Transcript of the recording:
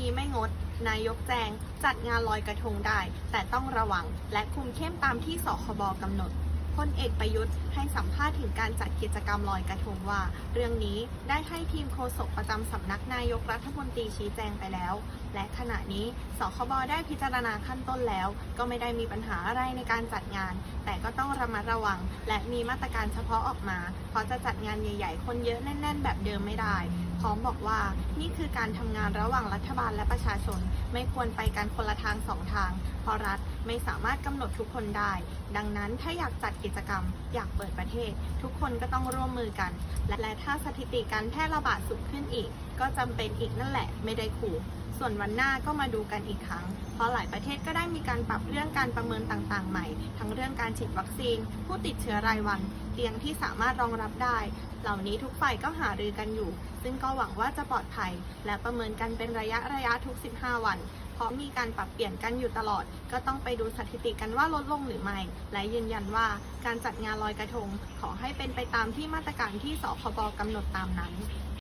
นี้ไม่งด นายกแจง จัดงานลอยกระทงได้ แต่ต้องระวัง และคุมเข้มตามที่สคบกำหนดพลเอกประยุทธ์ให้สัมภาษณ์ถึงการจัดกิจกรรมลอยกระทงว่า เรื่องนี้ได้ให้ทีมโฆษกประจำสำนักนายกรัฐมนตรีชี้แจงไปแล้วและขณะนี้สคบได้พิจารณาขั้นต้นแล้ว ก็ไม่ได้มีปัญหาอะไรในการจัดงาน แต่ก็ต้องระมัดระวัง และมีมาตรการเฉพาะออกมา เพราะจะจัดงานใหญ่ ๆ คนเยอะแน่น ๆ แบบเดิมไม่ได้ พร้อมบอกว่านี่คือการทำงานระหว่างรัฐบาลและประชาชน ไม่ควรไปกันคนละทางสองทาง เพราะรัฐไม่สามารถกำหนดทุกคนได้ ดังนั้นถ้าอยากจัดกิจกรรม อยากเปิดประเทศ ทุกคนก็ต้องร่วมมือกัน และและถ้าสถิติการแพร่ระบาดสูงขึ้นอีก ก็จำเป็นอีกนั่นแหละ ไม่ได้ขู่ ส่วนวันหน้าก็มาดูกันอีกครั้ง เพราะหลายประเทศก็ได้มีการปรับเรื่องการประเมินต่างๆ ใหม่ ทั้งเรื่องการฉีดวัคซีน ผู้ติดเชื้อรายวัน เตียงที่สามารถรองรับได้ เหล่านี้ทุกฝ่ายก็หารือกันอยู่ ซึ่งก็หวังว่าจะปลอดภัย และประเมินกันเป็นระยะระยะทุก 15 วันเพราะมีการปรับเปลี่ยนกันอยู่ตลอด ก็ต้องไปดูสถิติกันว่าลดลงหรือไม่ และยืนยันว่าการจัดงานลอยกระทง ขอให้เป็นไปตามที่มาตรการที่สคบกำหนดตามนั้น